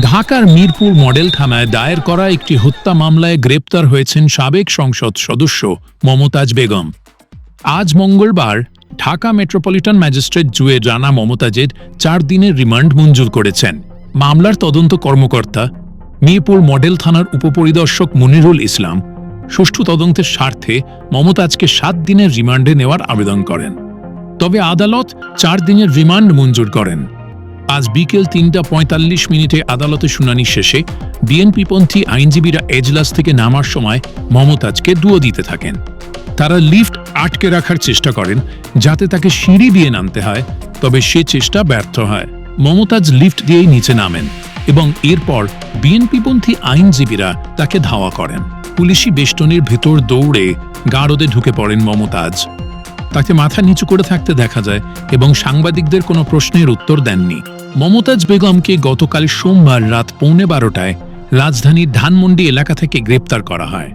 ঢাকার মিরপুর মডেল থানায় দায়ের করা একটি হত্যা মামলায় গ্রেপ্তার হয়েছেন সাবেক সংসদ সদস্য মমতাজ বেগম। আজ মঙ্গলবার ঢাকা মেট্রোপলিটন ম্যাজিস্ট্রেট জুয়ে জানা মমতাজের চার দিনের রিমান্ড মঞ্জুর করেছেন। মামলার তদন্ত কর্মকর্তা মিরপুর মডেল থানার উপপরিদর্শক মনিরুল ইসলাম সুষ্ঠু তদন্তের স্বার্থে মমতাজকে সাত দিনের রিমান্ডে নেওয়ার আবেদন করেন। তবে আদালত চার দিনের রিমান্ড মঞ্জুর করেন। আজ বিকেল তিনটা পঁয়তাল্লিশ মিনিটে আদালতে শুনানি শেষে বিএনপিপন্থী আইনজীবীরা এজলাস থেকে নামার সময় মমতাজকে দুয়ো দিতে থাকেন। তারা লিফট আটকে রাখার চেষ্টা করেন, যাতে তাকে সিঁড়ি দিয়ে নামতে হয়, তবে সে চেষ্টা ব্যর্থ হয়। মমতাজ লিফট দিয়েই নিচে নামেন এবং এরপর বিএনপিপন্থী আইনজীবীরা তাকে ধাওয়া করেন। পুলিশি বেষ্টনীর ভেতর দৌড়ে গারদে ঢুকে পড়েন মমতাজ। তাকে মাথা নিচু করে থাকতে দেখা যায় এবং সাংবাদিকদের কোনো প্রশ্নের উত্তর দেননি। মমতাজ বেগমকে গতকাল সোমবার রাত পৌনে বারোটায় রাজধানীর ধানমন্ডি এলাকা থেকে গ্রেপ্তার করা হয়।